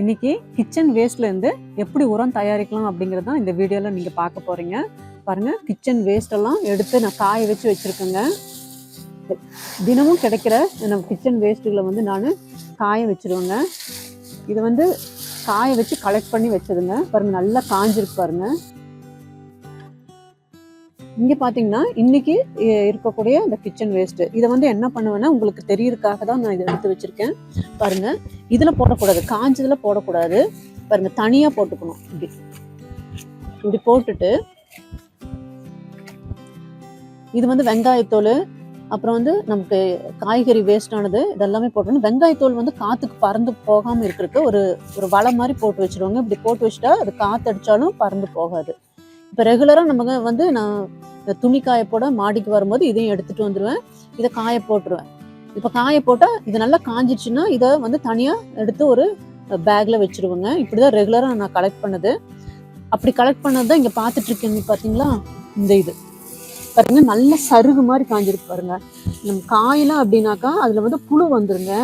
இன்னைக்கு கிச்சன் வேஸ்ட்லேருந்து எப்படி உரம் தயாரிக்கலாம் அப்படிங்கிறது தான் இந்த வீடியோவில் நீங்கள் பார்க்க போகிறீங்க பாருங்க கிச்சன் வேஸ்டெல்லாம் எடுத்து நான் காய வச்சு வச்சுருக்கேங்க. தினமும் கிடைக்கிற நம்ம கிச்சன் வேஸ்ட்டுகளை வந்து நான் காய வச்சுருவேங்க. இது வந்து காய வச்சு கலெக்ட் பண்ணி வச்சதுங்க. பாருங்கள் நல்லா காஞ்சிருக்கு பாருங்கள் இங்கே பார்த்தீங்கன்னா இன்னைக்கு இருக்கக்கூடிய அந்த கிச்சன் வேஸ்ட்டு இதை வந்து என்ன பண்ணுவேன்னா உங்களுக்கு தெரியறதுக்காக தான் நான் இதை எடுத்து வச்சிருக்கேன். பாருங்கள் இதில் போடக்கூடாது. காஞ்சதில் போடக்கூடாது. பாருங்கள் தனியாக போட்டுக்கணும். இப்படி. இப்படி போட்டுட்டு இது வந்து வெங்காயத்தோல் அப்புறம் வந்து நமக்கு காய்கறி வேஸ்டானது இதெல்லாமே போட்டுருணும் வெங்காயத்தோல் வந்து காற்றுக்கு பறந்து போகாமல் இருக்கிறதுக்கு ஒரு ஒரு வலை மாதிரி போட்டு வச்சுருவாங்க. இப்படி போட்டு வச்சுட்டா அது காற்று அடித்தாலும் பறந்து போகாது. இப்போ ரெகுலராக நமக்கு வந்து நான் துணி காய போட மாடிக்கு வரும்போது இதையும் எடுத்துட்டு வந்துடுவேன் இதை காய போட்டுருவேன். இப்போ காய போட்டால் இது நல்லா காஞ்சிடுச்சுன்னா இதை வந்து தனியாக எடுத்து ஒரு பேக்ல வச்சிருவேங்க. இப்படிதான் ரெகுலராக நான் கலெக்ட் பண்ணது. அப்படி கலெக்ட் பண்ணது தான் இங்கே பார்த்துட்டு பார்த்தீங்களா இந்த இது. பாருங்க நல்ல சருகு மாதிரி காஞ்சிருக்கு பாருங்க. நம்ம காயெல்லாம் அப்படின்னாக்கா அதில் வந்து புழு வந்துருங்க.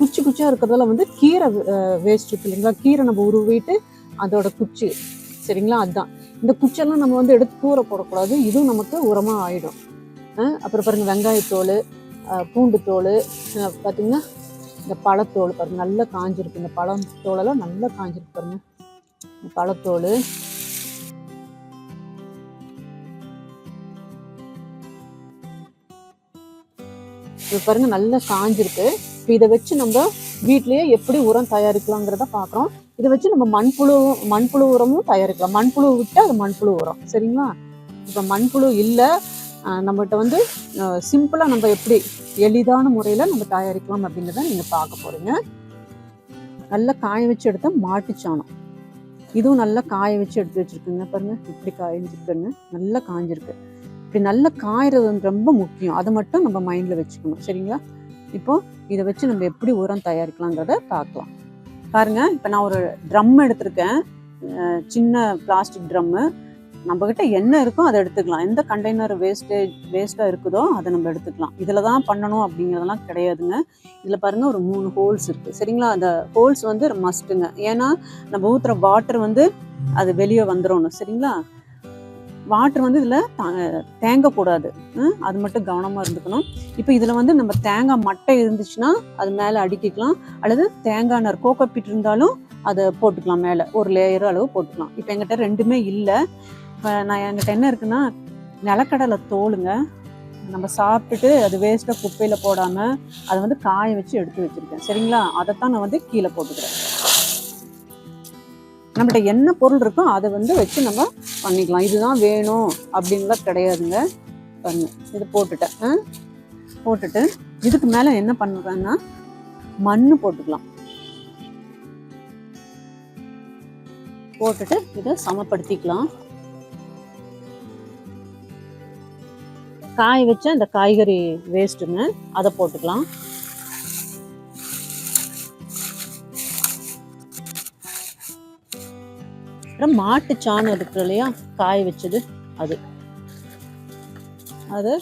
குச்சி குச்சியாக இருக்கிறதால வந்து கீரை வேஸ்ட் இருக்கு இல்லைங்களா? கீரை நம்ம உருவிட்டு அதோட குச்சி. சரிங்களா? அதுதான் இந்த குச்செல்லாம் நம்ம வந்து எடுத்து தூர போடக்கூடாது. இதுவும் நமக்கு உரமாக ஆயிடும். அப்புறம் பாருங்க வெங்காயத்தோல் பூண்டு தோல் பார்த்தீங்கன்னா இந்த பழத்தோல் பாருங்க நல்லா காஞ்சிருக்கு. இந்த பழம் தோலெல்லாம் நல்லா காஞ்சிருக்கு பாருங்க. இந்த பழத்தோல். இது பாருங்க நல்லா காஞ்சிருக்கு. இப்போ இதை வச்சு நம்ம வீட்லேயே எப்படி உரம் தயாரிக்கலாங்கிறத பார்க்குறோம் இதை வச்சு நம்ம மண்புழு மண்புழு உரமும் தயாரிக்கலாம். மண்புழு விட்டு அது மண்புழு உரம். சரிங்களா? இப்போ மண்புழு இல்லை நம்மகிட்ட வந்து சிம்பிளாக நம்ம எப்படி எளிதான முறையில் நம்ம தயாரிக்கலாம் அப்படின்றத நீங்கள் பார்க்க போகிறீங்க நல்லா காய வச்சு எடுத்த மாட்டுச்சாணம் இதுவும் நல்லா காய வச்சு எடுத்து வச்சுருக்குங்க பாருங்கள் இப்படி காய்ஞ்சிருக்குங்க நல்லா காய்ஞ்சிருக்கு இப்படி நல்லா காயறது வந்து ரொம்ப முக்கியம். அதை மட்டும் நம்ம மைண்டில் வச்சுக்கணும். சரிங்களா? இப்போ இதை வச்சு நம்ம எப்படி உரம் தயாரிக்கலாங்கிறத பார்க்கலாம். பாருங்க இப்போ நான் ஒரு ட்ரம் எடுத்திருக்கேன். சின்ன பிளாஸ்டிக் ட்ரம்மு நம்மக்கிட்ட என்ன இருக்கோ அதை எடுத்துக்கலாம். எந்த கண்டெய்னர் வேஸ்டேஜ் வேஸ்ட்டாக இருக்குதோ அதை நம்ம எடுத்துக்கலாம். இதில் தான் பண்ணணும் அப்படிங்கிறதெல்லாம் கிடையாதுங்க. இதில் பாருங்க ஒரு மூணு ஹோல்ஸ் இருக்குது சரிங்களா? அந்த ஹோல்ஸ் வந்து மஸ்ட்டுங்க ஏன்னா நம்ம ஊற்றுற வாட்டர் வந்து அது வெளியே வந்துடணும் சரிங்களா? வாட்டர் வந்து இதில் தேங்கக்கூடாது அது மட்டும் கவனமாக இருந்துக்கணும். இப்போ இதில் வந்து நம்ம தேங்காய் மட்டை இருந்துச்சுன்னா அது மேலே அடுக்கிக்கலாம். அல்லது தேங்காய் நர் கோகோபிட் இருந்தாலும் அதை போட்டுக்கலாம் மேலே. ஒரு லேயர் அளவு போட்டுக்கலாம். இப்போ எங்கிட்ட ரெண்டுமே இல்லை. இப்போ நான் என்கிட்ட என்ன இருக்குன்னா நிலக்கடலை தோலுங்க. நம்ம சாப்பிட்டுட்டு அது வேஸ்ட்டாக குப்பையில் போடாமல் அதை வந்து காய வச்சு எடுத்து வச்சுருக்கேன். சரிங்களா? அதைத்தான் நான் வந்து கீழே போட்டுக்கிறேன். நம்மகிட்ட என்ன பொருள் இருக்கோ அதை வந்து வச்சு நம்ம பண்ணிக்கலாம். இதுதான் வேணும் அப்படின்லாம் கிடையாதுங்க. பண்ணு. இது போட்டுட்டேன். போட்டுட்டு இதுக்கு மேலே என்ன பண்ணுறேன்னா மண் போட்டுக்கலாம். போட்டுட்டு இதை சமப்படுத்திக்கலாம். காய வச்ச இந்த காய்கறி வேஸ்ட்டுங்க அதை போட்டுக்கலாம். அப்புறம் மாட்டு சாணம் இருக்கு இல்லையா? காய வச்சது அது. அது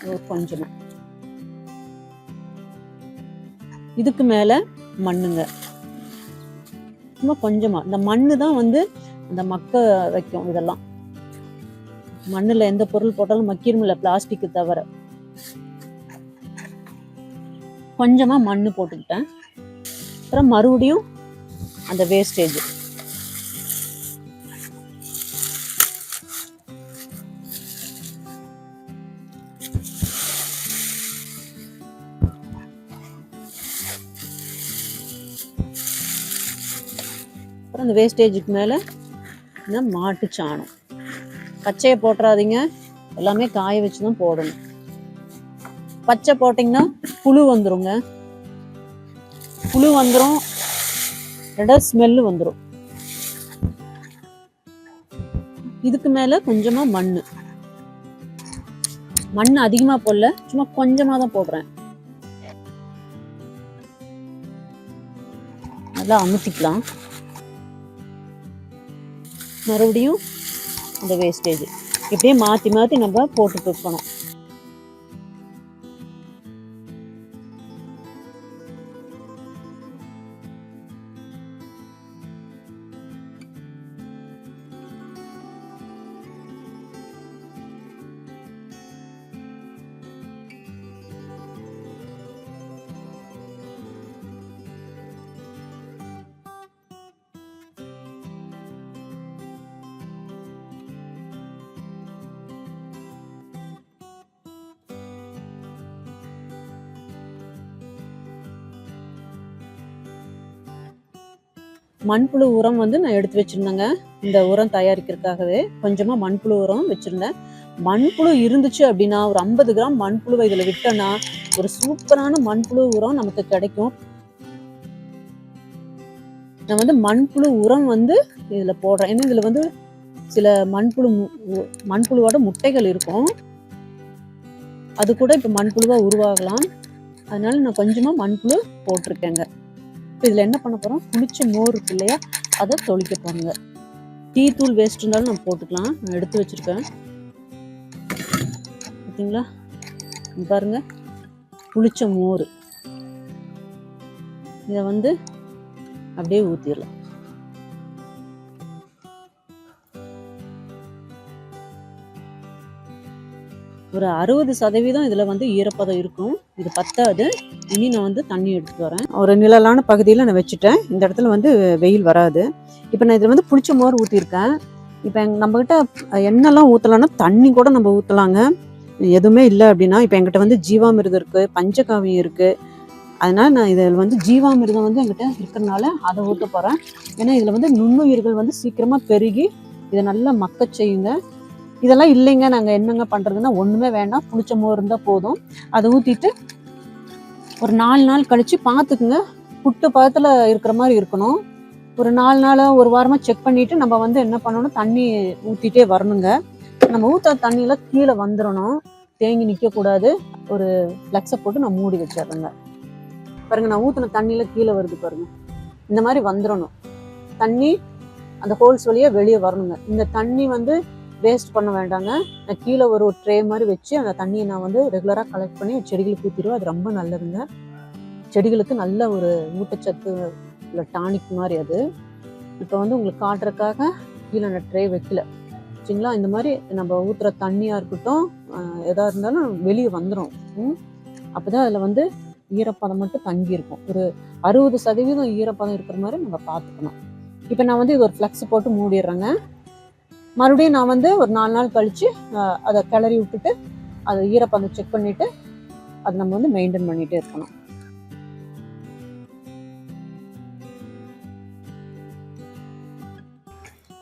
கொஞ்சமாக கொஞ்சமா. இதுக்கு மேல மண்ணுங்க. சும்மா கொஞ்சமா. இந்த மண்ணு தான் வந்து அந்த மக்க வைக்கும் இதெல்லாம். மண்ணுல எந்த பொருள் போட்டாலும் மக்கிருமில்ல பிளாஸ்டிக் தவிர. கொஞ்சமா மண்ணு போட்டுக்கிட்டேன். அப்புறம் மறுபடியும் அந்த வேஸ்டேஜ். அந்த வேஸ்டேஜுக்கு மேலே இந்த மாட்டு சாணம். பச்சையை போட்டுறாதீங்க. எல்லாமே காய வச்சு தான் போடணும். பச்சை போட்டிங்கன்னா புழு வந்துருங்க. புழு வந்துடும் ரெண்டாவது ஸ்மெல்லு வந்துடும் இதுக்கு மேலே கொஞ்சமாக மண் மண் அதிகமாக போடல. சும்மா கொஞ்சமாக தான் போடுறேன். நல்லா அமுத்திக்கலாம். மறுபடியும் இந்த வேஸ்டேஜ் இப்படியே மாற்றி மாற்றி நம்ம போட்டுட்டு இருக்கணும். மண்புழு உரம் வந்து நான் எடுத்து வச்சிருந்தேங்க. இந்த உரம் தயாரிக்கிறதுக்காகவே கொஞ்சமா மண்புழு உரம் வச்சிருந்தேன். மண்புழு இருந்துச்சு அப்படின்னா ஒரு ஐம்பது கிராம் மண்புழுவை இதுல விட்டோன்னா ஒரு சூப்பரான மண்புழு உரம் நமக்கு கிடைக்கும். நான் வந்து மண்புழு உரம் வந்து இதுல போடுறேன். ஏன்னா இதுல வந்து சில மண்புழு மு- மண்புழுவோட முட்டைகள் இருக்கும். அது கூட இப்போ மண்புழுவா உருவாகலாம். அதனால நான் கொஞ்சமா மண்புழு போட்டிருக்கேங்க. இப்போ இதில் என்ன பண்ண போகிறோம் புளிச்ச மோர் இருக்கு இல்லையா? அதை தொளிக்க போகிறோங்க டீ தூள் வேஸ்ட் இருந்தாலும் நம்ம போட்டுக்கலாம். நான் எடுத்து வச்சிருக்கேன். பார்த்தீங்களா பாருங்க. புளிச்ச மோர். இதை வந்து அப்படியே ஊற்றிடலாம் ஒரு அறுபது சதவீதம் இதில் வந்து ஈரப்பதம் இருக்கும். இது பத்தாது. இனி நான் வந்து தண்ணி எடுத்துட்டு வரேன். ஒரு நிழலான பகுதியில் நான் வச்சுட்டேன். இந்த இடத்துல வந்து வெயில் வராது. இப்போ நான் இதில் வந்து புளிச்ச மோர் ஊற்றிருக்கேன் இப்போ எங் நம்மக்கிட்ட எண்ணெய்லாம் ஊற்றலாம்னா தண்ணி கூட நம்ம ஊற்றலாங்க எதுவுமே இல்லை அப்படின்னா இப்போ எங்கிட்ட வந்து ஜீவாமிர்தம் இருக்குது பஞ்சகாவியம் இருக்குது அதனால் நான் இதில் வந்து ஜீவாமிர்தம் வந்து எங்கிட்ட இருக்கிறனால அதை ஊற்ற போகிறேன் ஏன்னா இதில் வந்து நுண்ணுயிர்கள் வந்து சீக்கிரமாக பெருகி இதை நல்லா மக்கச் செய்யுங்க. இதெல்லாம் இல்லைங்க. நாங்கள் என்னங்க பண்ணுறதுன்னா ஒன்றுமே வேண்டாம். புளிச்ச மோர் இருந்தால் போதும். அதை ஊற்றிட்டு ஒரு நாலு நாள் கழித்து பார்த்துக்குங்க புட்டு பதத்தில் இருக்கிற மாதிரி இருக்கணும். ஒரு நாலு நாள் ஒரு வாரமாக செக் பண்ணிவிட்டு நம்ம வந்து என்ன பண்ணணும்? தண்ணி ஊற்றிட்டே வரணுங்க. நம்ம ஊற்ற தண்ணியில் கீழே வந்துடணும் தேங்கி நிற்கக்கூடாது ஒரு ஃப்ளக்ஸை போட்டு நான் மூடி வச்சிடுறேங்க. பாருங்க நான் ஊற்றின தண்ணியில் கீழே வருது பாருங்க. இந்த மாதிரி வந்துடணும் தண்ணி அந்த ஹோல்ஸ் வழியாக வெளியே வரணுங்க. இந்த தண்ணி வந்து வேஸ்ட் பண்ண வேண்டாங்க நான் கீழே ஒரு ட்ரே மாதிரி வச்சு அந்த தண்ணியை நான் வந்து ரெகுலராக கலெக்ட் பண்ணி செடிகளுக்கு ஊற்றிடுவேன் அது ரொம்ப நல்லதுங்க. செடிகளுக்கு நல்ல ஒரு ஊட்டச்சத்து உள்ள டானிக் மாதிரி அது. இப்போ வந்து உங்களுக்கு காட்டுறதுக்காக கீழே நான் ட்ரே வைக்கல. சரிங்களா? இந்த மாதிரி நம்ம ஊற்றுற தண்ணியாக இருக்கட்டும் எதாக இருந்தாலும் வெளியே வந்துடும் அப்போ தான் அதில் வந்து ஈரப்பதம் மட்டும் தங்கியிருக்கும் ஒரு அறுபது சதவீதம் ஈரப்பதம் இருக்கிற மாதிரி நம்ம பார்த்துக்கணும். இப்போ நான் வந்து இது ஒரு ஃப்ளெக்ஸ் போட்டு மூடிடுறேங்க. மறுபடியும் நான் வந்து ஒரு நாலு நாள் கழித்து அதை கிளறி விட்டுட்டு அதை ஈரப்பதம் செக் பண்ணிவிட்டு அதை நம்ம வந்து மெயின்டைன் பண்ணிகிட்டே இருக்கணும்.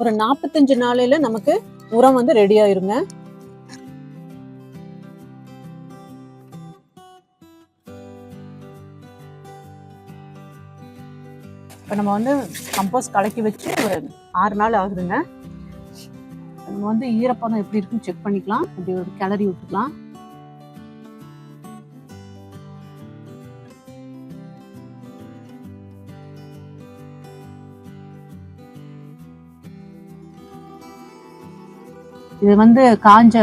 ஒரு நாற்பத்தஞ்சு நாளையில நமக்கு உரம் வந்து ரெடி ஆயிருங்க. இப்போ நம்ம வந்து கம்போஸ்ட் கலக்கி வச்சு ஒரு ஆறு நாள் ஆகுதுங்க. நம்ம வந்து ஈரப்பதம் எப்படி இருக்குன்னு செக் பண்ணிக்கலாம். அப்படி ஒரு கிளறி விட்டுக்கலாம். இது வந்து காஞ்ச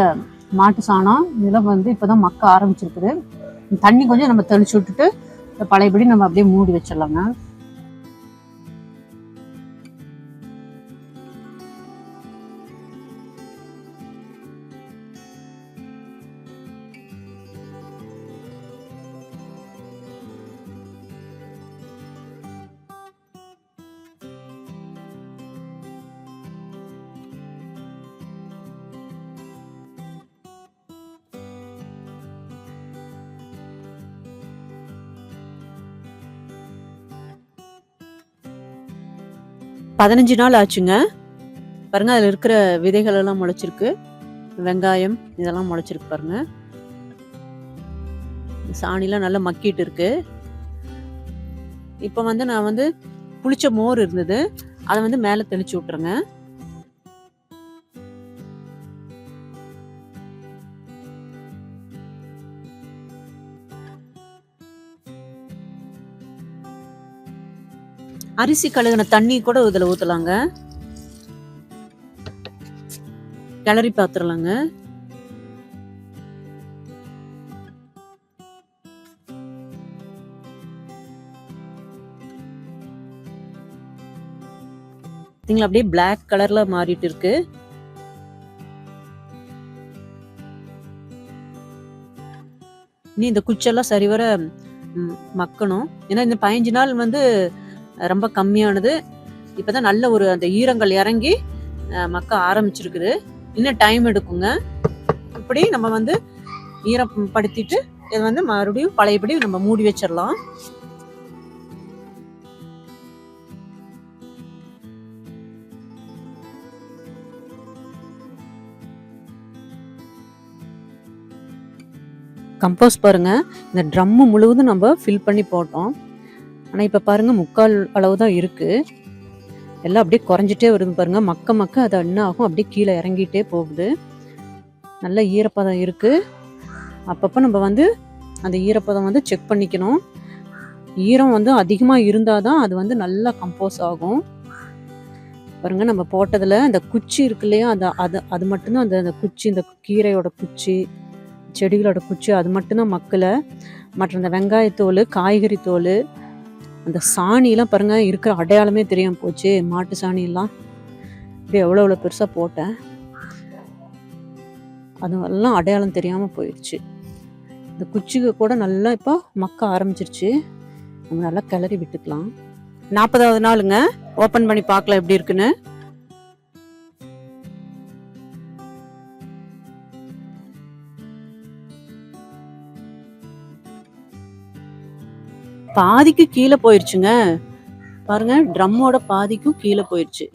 மாட்டு சாணம். இதெல்லாம் வந்து இப்போதான் மக்க ஆரம்பிச்சிருக்குது. தண்ணி கொஞ்சம் நம்ம தெளிச்சு விட்டுட்டு பழையபடி நம்ம அப்படியே மூடி வச்சிடலாங்க. பதினஞ்சு நாள் ஆச்சுங்க. பாருங்க அதில் இருக்கிற விதைகள் எல்லாம் முளைச்சிருக்கு. வெங்காயம் இதெல்லாம் முளைச்சிருக்கு பாருங்க. சாணிலாம் நல்லா மக்கிட்டு இருக்கு. இப்போ வந்து நான் வந்து புளிச்ச மோர் இருந்தது. அதை வந்து மேலே தெளிச்சு விட்டுருங்க. அரிசி கழுகுன தண்ணி கூட இதில் ஊற்றலாங்க கிளறி பார்த்துடலாங்க பார்த்தீங்களா அப்படியே பிளாக் கலர்ல மாறிட்டு இருக்கு. இனி இந்த குச்செல்லாம் சரிவர மக்கணும். ஏன்னா இந்த பதினஞ்சு நாள் வந்து ரொம்ப கம்மியானது. இப்போ தான் நல்ல ஒரு அந்த ஈரங்கள் இறங்கி மக்க ஆரம்பிச்சிருக்குது. இன்னும் டைம் எடுக்குங்க. இப்படி நம்ம வந்து ஈரம் படுத்திட்டு இதை வந்து மறுபடியும் பழையபடி நம்ம மூடி வச்சிடலாம். கம்போஸ் பாருங்க. இந்த ட்ரம்மு முழுவதும் நம்ம ஃபில் பண்ணி போட்டோம். ஆனால் இப்போ பாருங்கள் முக்கால் அளவு தான் இருக்குது எல்லாம் அப்படியே குறைஞ்சிட்டே வருது பாருங்கள் மக்க மக்க அது என்ன ஆகும் அப்படியே கீழே இறங்கிட்டே போகுது. நல்ல ஈரப்பதம் இருக்குது அப்பப்போ நம்ம வந்து அந்த ஈரப்பதம் வந்து செக் பண்ணிக்கணும். ஈரம் வந்து அதிகமாக இருந்தால் தான் அது வந்து நல்லா கம்போஸ் ஆகும். பாருங்க நம்ம போட்டதில் இந்த குச்சி இருக்கு இல்லையா? அந்த அது அது மட்டும்தான் அந்த அந்த குச்சி இந்த கீரையோட குச்சி செடிகளோட குச்சி அது மட்டும்தான் மக்களை மற்ற இந்த வெங்காயத்தோல் காய்கறி தோல் அந்த சாணியெல்லாம் பாருங்கள் இருக்கிற அடையாளமே தெரியாம போச்சு. மாட்டு சாணியெல்லாம் இப்படி எவ்வளோ எவ்வளோ பெருசாக போட்டேன். அதெல்லாம் அடையாளம் தெரியாமல் போயிடுச்சு இந்த குச்சிக்கு கூட நல்லா இப்போ மக்க ஆரம்பிச்சிருச்சு. நம்ம நல்லா கிளறி விட்டுக்கலாம். நாற்பதாவது நாளுங்க. ஓப்பன் பண்ணி பார்க்கலாம் எப்படி இருக்குன்னு. பாதிக்கு கீழே போயிருச்சுங்க. பாருங்க ட்ரம்மோட பாதிக்கும் கீழே போயிருச்சு.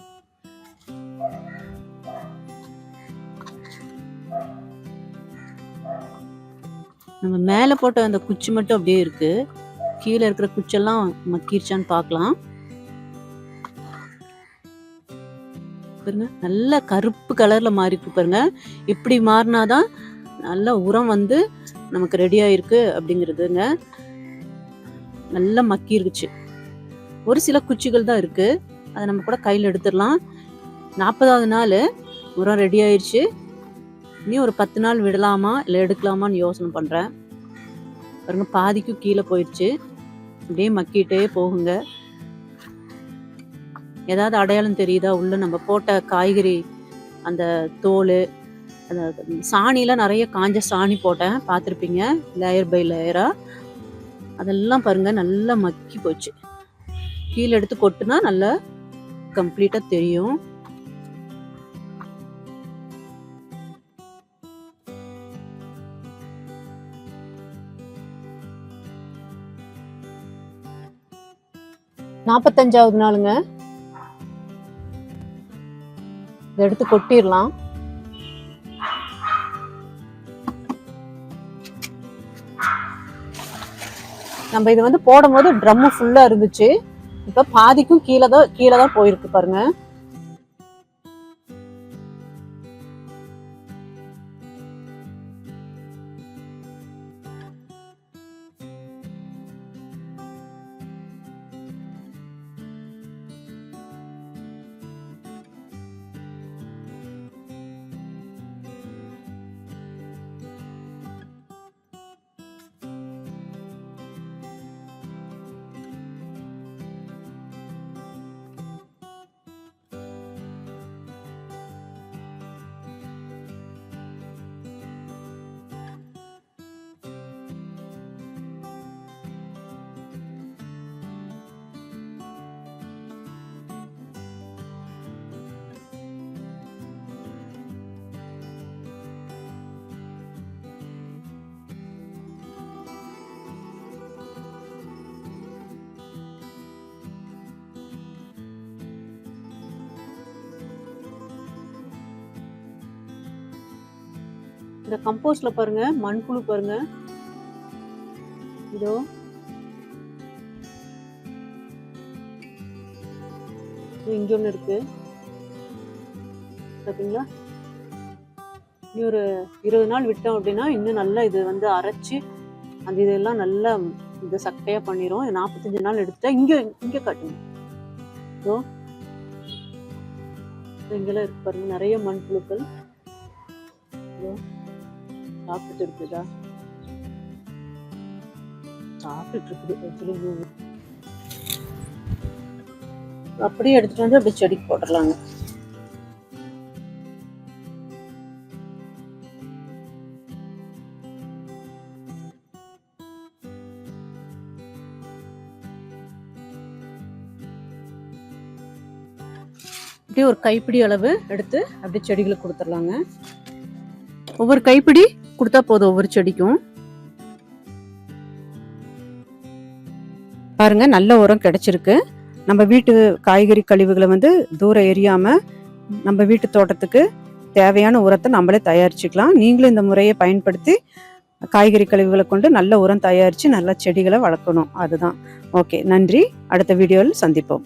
நம்ம மேலே போட்ட அந்த குச்சி மட்டும் அப்படியே இருக்கு. கீழே இருக்கிற குச்செல்லாம் மக்கிருச்சான்னு பார்க்கலாம். பாருங்க நல்ல கருப்பு கலர்ல மாறி இருக்கு பாருங்க. இப்படி மாறினாதான் நல்ல உரம் வந்து நமக்கு ரெடி ஆயிருக்கு அப்படிங்கிறதுங்க. நல்லா மக்கி ஒரு சில குச்சிகள் தான் இருக்கு. அதை நம்ம கூட கையில் எடுத்துடலாம். நாற்பதாவது நாள் உரம் ரெடி ஆயிடுச்சு இனி ஒரு பத்து நாள் விடலாமா? இல்லை எடுக்கலாமான்னு யோசனை பண்ணுறேன் பாருங்க பாதிக்கும் கீழே போயிடுச்சு அப்படியே மக்கிட்டே போகுங்க. ஏதாவது அடையாளம் தெரியுதா? உள்ள நம்ம போட்ட காய்கறி அந்த தோல் அந்த சாணிலாம் நிறைய காஞ்ச சாணி போட்டேன். பார்த்துருப்பீங்க லேயர் பை லேயராக அதெல்லாம் பாருங்க நல்லா மக்கி போச்சு. கீழே எடுத்து கொட்டுனா நல்லா கம்ப்ளீட்டா தெரியும். நாற்பத்தஞ்சாவது நாளுங்க. இதை எடுத்து கொட்டிடலாம். நம்ம இது வந்து போடும்போது ட்ரம்மு ஃபுல்லாக இருந்துச்சு. இப்போ பாதிக்கும் கீழே தான் கீழே தான் போயிருக்கு பாருங்கள் இந்த கம்போஸ்டில் பாருங்க மண்புழு பாருங்க. இதோ. இங்கே ஒன்று இருக்குது இருக்கு இனி ஒரு இருபது நாள் விட்டோம் அப்படின்னா இன்னும் நல்லா இது வந்து அரைச்சு அந்த இதெல்லாம் நல்லா இந்த சக்கையாக பண்ணிடும் நாற்பத்தஞ்சு நாள் எடுத்துட்டா இங்கே இங்கே காட்டுங்க. ஸோ இங்கெல்லாம் இருக்கு பாருங்க நிறைய மண்புழுக்கள். சாப்பிட்டுட்டு இருக்குதா சாப்பிட்டுட்டு இருக்குது அப்படியே எடுத்துட்டு வந்து அப்படியே செடிக்கு போட்டுடலாங்க. அப்படியே ஒரு கைப்பிடி அளவு எடுத்து அப்படியே செடிகளுக்கு கொடுத்துடலாங்க. ஒவ்வொரு கைப்பிடி கொடுத்தா போதும் ஒவ்வொரு செடிக்கும். பாருங்க நல்ல உரம் கிடைச்சிருக்கு. நம்ம வீட்டு காய்கறி கழிவுகளை வந்து தூரம் எரியாம நம்ம வீட்டு தோட்டத்துக்கு தேவையான உரத்தை நம்மளே தயாரிச்சுக்கலாம். நீங்களும் இந்த முறையை பயன்படுத்தி காய்கறி கழிவுகளை கொண்டு நல்ல உரம் தயாரித்து நல்ல செடிகளை வளர்க்கணும். அதுதான். ஓகே நன்றி. அடுத்த வீடியோவில் சந்திப்போம்.